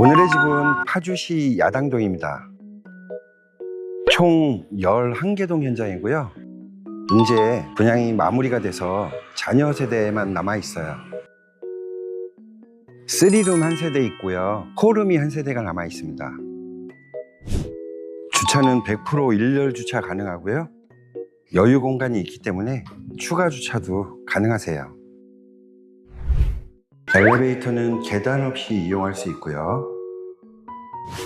오늘의 집은 파주시 야당동입니다. 총 11개 동 현장이고요. 이제 분양이 마무리가 돼서 자녀 세대만 남아 있어요. 3룸 한 세대 있고요. 4룸이 한 세대가 남아 있습니다. 주차는 100% 일렬 주차 가능하고요. 여유 공간이 있기 때문에 추가 주차도 가능하세요. 엘리베이터는 계단 없이 이용할 수 있고요.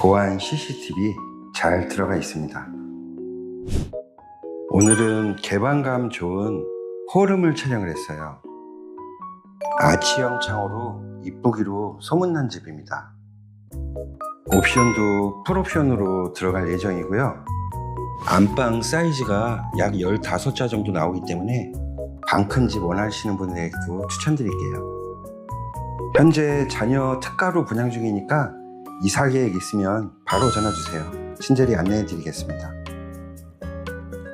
보안 CCTV 잘 들어가 있습니다. 오늘은 개방감 좋은 홀음을 촬영을 했어요. 아치형 창호로 이쁘기로 소문난 집입니다. 옵션도 풀옵션으로 들어갈 예정이고요. 안방 사이즈가 약 15자 정도 나오기 때문에 방 큰 집 원하시는 분에게도 추천드릴게요. 현재 자녀 특가로 분양 중이니까 이사 계획 있으면 바로 전화 주세요. 친절히 안내해 드리겠습니다.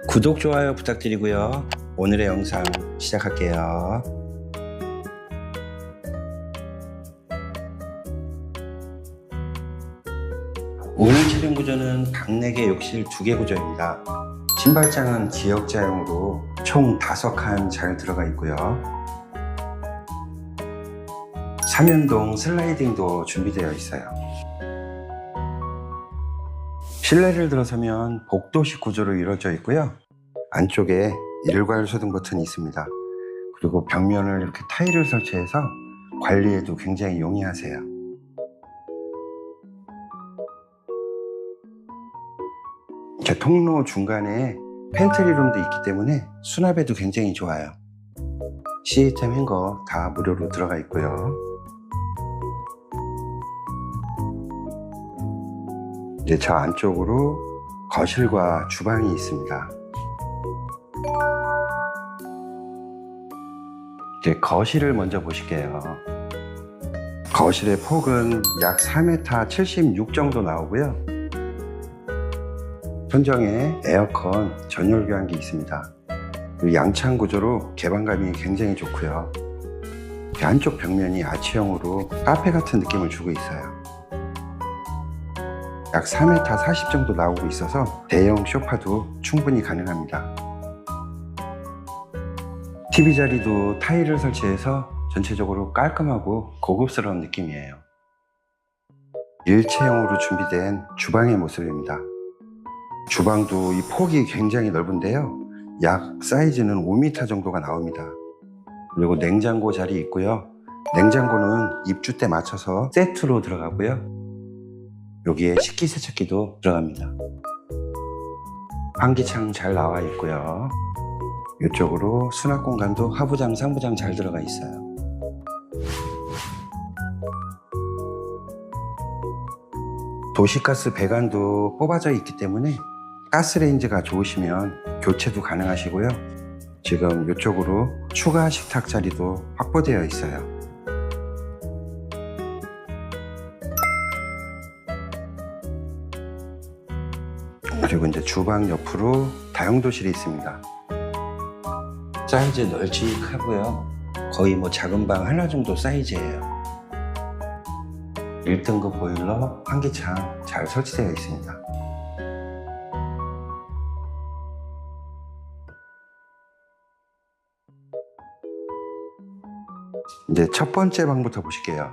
구독, 좋아요 부탁드리고요. 오늘의 영상 시작할게요. 오늘 촬영 구조는 방 4개, 욕실 2개 구조입니다. 신발장은 기역자형으로 총 5칸 잘 들어가 있고요. 삼연동 슬라이딩도 준비되어 있어요. 실내를 들어서면 복도식 구조로 이루어져 있고요. 안쪽에 일괄 소등 버튼이 있습니다. 그리고 벽면을 이렇게 타일을 설치해서 관리에도 굉장히 용이하세요. 이렇게 통로 중간에 팬트리룸도 있기 때문에 수납에도 굉장히 좋아요. 시스템 행거 다 무료로 들어가 있고요. 이제 저 안쪽으로 거실과 주방이 있습니다. 이제 거실을 먼저 보실게요. 거실의 폭은 약 4m 76 정도 나오고요. 천정에 에어컨 전열 교환기 있습니다. 그리고 양창 구조로 개방감이 굉장히 좋고요. 한쪽 벽면이 아치형으로 카페 같은 느낌을 주고 있어요. 약 4m 40 정도 나오고 있어서 대형 소파도 충분히 가능합니다. TV 자리도 타일을 설치해서 전체적으로 깔끔하고 고급스러운 느낌이에요. 일체형으로 준비된 주방의 모습입니다. 주방도 이 폭이 굉장히 넓은데요. 약 사이즈는 5m 정도가 나옵니다. 그리고 냉장고 자리 있고요. 냉장고는 입주 때 맞춰서 세트로 들어가고요. 여기에 식기세척기도 들어갑니다. 환기창 잘 나와 있고요. 이쪽으로 수납 공간도 하부장, 상부장 잘 들어가 있어요. 도시가스 배관도 뽑아져 있기 때문에 가스레인지가 좋으시면 교체도 가능하시고요. 지금 이쪽으로 추가 식탁 자리도 확보되어 있어요. 그리고 이제 주방 옆으로 다용도실이 있습니다. 사이즈 널찍하고요. 거의 뭐 작은 방 하나 정도 사이즈예요. 1등급 보일러, 환기창 잘 설치되어 있습니다. 이제 첫 번째 방부터 보실게요.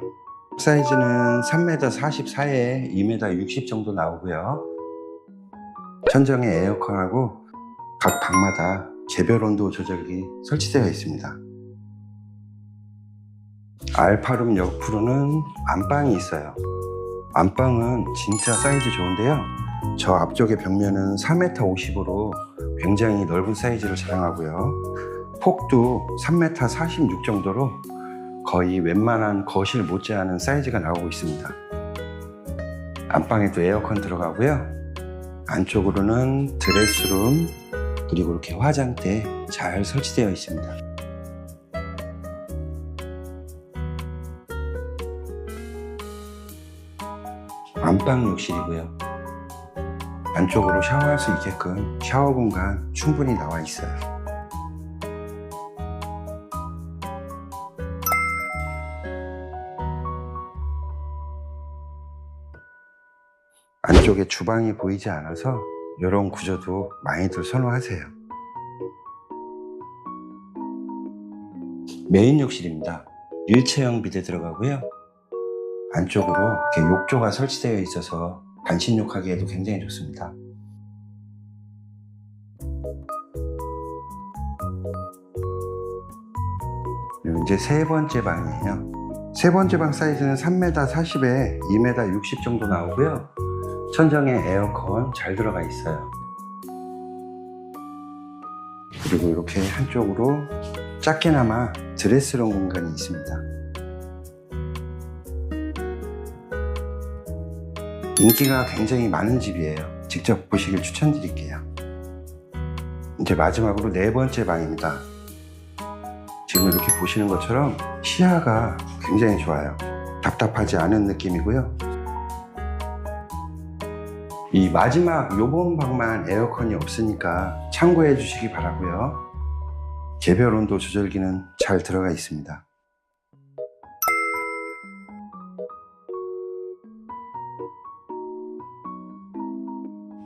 사이즈는 3m 44에 2m 60 정도 나오고요. 천정에 에어컨하고 각 방마다 개별 온도 조절기 설치되어 있습니다. 알파룸 옆으로는 안방이 있어요. 안방은 진짜 사이즈 좋은데요. 저 앞쪽의 벽면은 4m 50으로 굉장히 넓은 사이즈를 자랑하고요. 폭도 3m 46 정도로 거의 웬만한 거실 못지않은 사이즈가 나오고 있습니다. 안방에도 에어컨 들어가고요. 안쪽으로는 드레스룸 그리고 이렇게 화장대 잘 설치되어 있습니다. 안방 욕실이고요. 안쪽으로 샤워할 수 있게끔 샤워 공간 충분히 나와 있어요. 안쪽에 주방이 보이지 않아서 이런 구조도 많이들 선호하세요. 메인 욕실입니다. 일체형 비대 들어가고요. 안쪽으로 이렇게 욕조가 설치되어 있어서 반신욕하기에도 굉장히 좋습니다. 그리고 이제 세 번째 방이에요. 세 번째 방 사이즈는 3m 40에 2m 60 정도 나오고요. 천정에 에어컨 잘 들어가 있어요. 그리고 이렇게 한쪽으로 작게나마 드레스룸 공간이 있습니다. 인기가 굉장히 많은 집이에요. 직접 보시길 추천드릴게요. 이제 마지막으로 네 번째 방입니다. 지금 이렇게 보시는 것처럼 시야가 굉장히 좋아요. 답답하지 않은 느낌이고요. 이 마지막 요번 방만 에어컨이 없으니까 참고해 주시기 바라고요. 개별 온도 조절기는 잘 들어가 있습니다.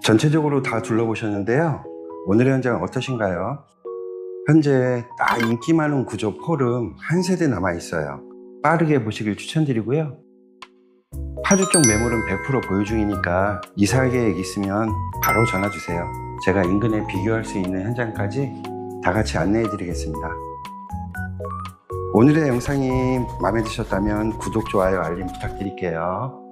전체적으로 다 둘러보셨는데요. 오늘의 현장 어떠신가요? 현재 딱 인기 많은 구조 포름 한 세대 남아 있어요. 빠르게 보시길 추천드리고요. 파주 쪽 매물은 100% 보유 중이니까 이사 계획 있으면 바로 전화 주세요. 제가 인근에 비교할 수 있는 현장까지 다 같이 안내해 드리겠습니다. 오늘의 영상이 마음에 드셨다면 구독, 좋아요, 알림 부탁드릴게요.